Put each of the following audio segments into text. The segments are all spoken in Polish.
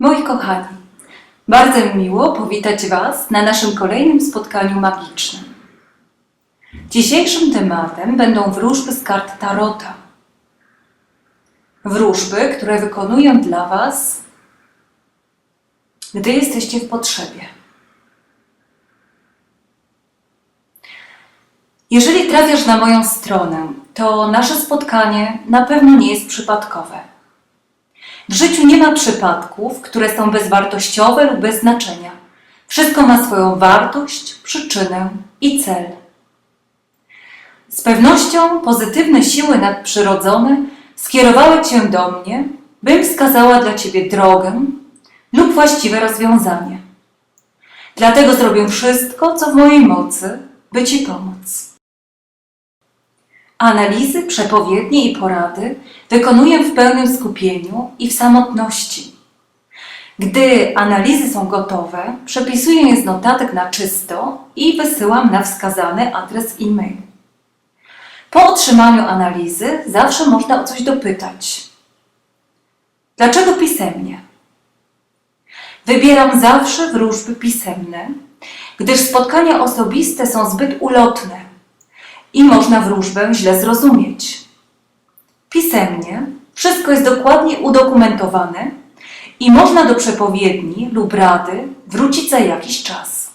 Moi kochani, bardzo mi miło powitać Was na naszym kolejnym spotkaniu magicznym. Dzisiejszym tematem będą wróżby z kart Tarota. Wróżby, które wykonuję dla Was, gdy jesteście w potrzebie. Jeżeli trafiasz na moją stronę, to nasze spotkanie na pewno nie jest przypadkowe. W życiu nie ma przypadków, które są bezwartościowe lub bez znaczenia. Wszystko ma swoją wartość, przyczynę i cel. Z pewnością pozytywne siły nadprzyrodzone skierowały Cię do mnie, bym wskazała dla Ciebie drogę lub właściwe rozwiązanie. Dlatego zrobię wszystko, co w mojej mocy, by Ci pomóc. Analizy, przepowiednie i porady wykonuję w pełnym skupieniu i w samotności. Gdy analizy są gotowe, przepisuję je z notatek na czysto i wysyłam na wskazany adres e-mail. Po otrzymaniu analizy zawsze można o coś dopytać. Dlaczego pisemnie? Wybieram zawsze wróżby pisemne, gdyż spotkania osobiste są zbyt ulotne i można wróżbę źle zrozumieć. Pisemnie wszystko jest dokładnie udokumentowane i można do przepowiedni lub rady wrócić za jakiś czas.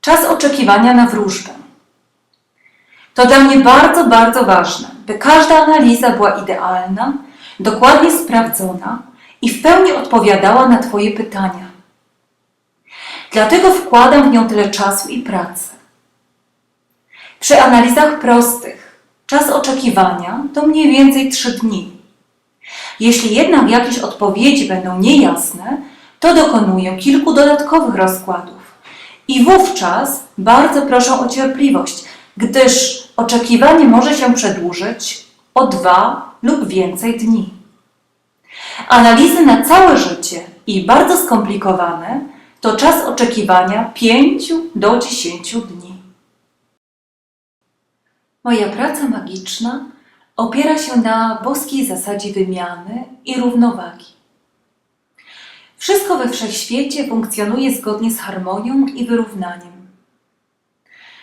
Czas oczekiwania na wróżbę. To dla mnie bardzo, bardzo ważne, by każda analiza była idealna, dokładnie sprawdzona i w pełni odpowiadała na Twoje pytania. Dlatego wkładam w nią tyle czasu i pracy. Przy analizach prostych czas oczekiwania to mniej więcej 3 dni. Jeśli jednak jakieś odpowiedzi będą niejasne, to dokonuję kilku dodatkowych rozkładów. I wówczas bardzo proszę o cierpliwość, gdyż oczekiwanie może się przedłużyć o dwa lub więcej dni. Analizy na całe życie i bardzo skomplikowane to czas oczekiwania 5 do 10 dni. Moja praca magiczna opiera się na boskiej zasadzie wymiany i równowagi. Wszystko we wszechświecie funkcjonuje zgodnie z harmonią i wyrównaniem.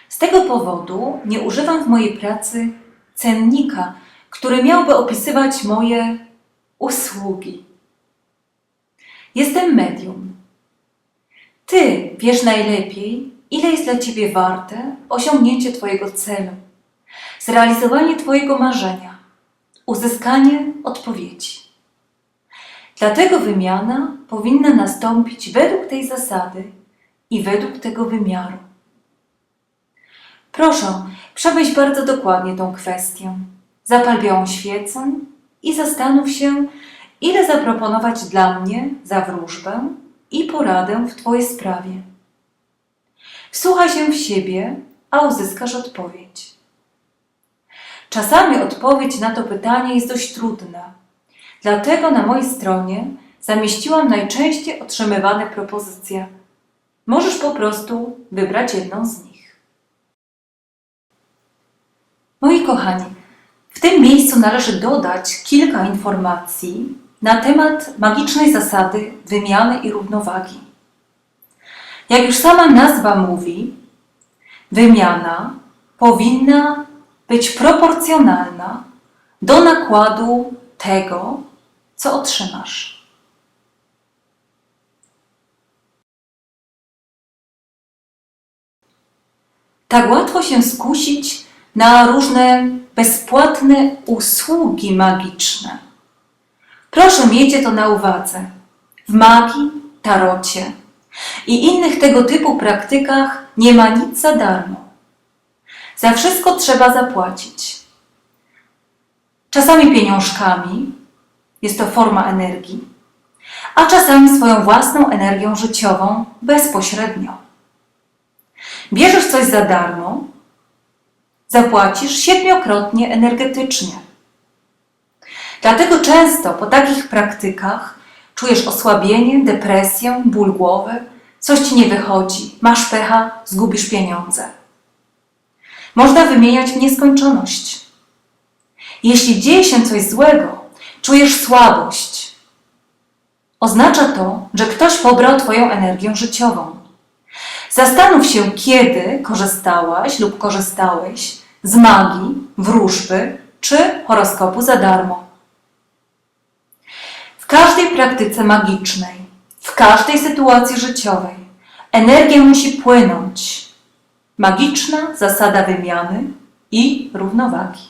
Z tego powodu nie używam w mojej pracy cennika, który miałby opisywać moje usługi. Jestem medium. Ty wiesz najlepiej, ile jest dla Ciebie warte osiągnięcie Twojego celu, zrealizowanie Twojego marzenia, uzyskanie odpowiedzi. Dlatego wymiana powinna nastąpić według tej zasady i według tego wymiaru. Proszę, przemyśl bardzo dokładnie tą kwestię. Zapal białą świecę i zastanów się, ile zaproponować dla mnie za wróżbę i poradę w Twojej sprawie. Wsłuchaj się w siebie, a uzyskasz odpowiedź. Czasami odpowiedź na to pytanie jest dość trudna, dlatego na mojej stronie zamieściłam najczęściej otrzymywane propozycje. Możesz po prostu wybrać jedną z nich. Moi kochani, w tym miejscu należy dodać kilka informacji na temat magicznej zasady wymiany i równowagi. Jak już sama nazwa mówi, wymiana powinna być proporcjonalna do nakładu tego, co otrzymasz. Tak łatwo się skusić na różne bezpłatne usługi magiczne. Proszę miejcie to na uwadze. W magii, tarocie i innych tego typu praktykach nie ma nic za darmo. Za wszystko trzeba zapłacić. Czasami pieniążkami, jest to forma energii, a czasami swoją własną energią życiową bezpośrednio. Bierzesz coś za darmo, zapłacisz siedmiokrotnie energetycznie. Dlatego często po takich praktykach czujesz osłabienie, depresję, ból głowy, coś ci nie wychodzi, masz pecha, zgubisz pieniądze. Można wymieniać w nieskończoność. Jeśli dzieje się coś złego, czujesz słabość. Oznacza to, że ktoś pobrał Twoją energię życiową. Zastanów się, kiedy korzystałaś lub korzystałeś z magii, wróżby czy horoskopu za darmo. Praktyce magicznej, w każdej sytuacji życiowej energia musi płynąć. Magiczna zasada wymiany i równowagi.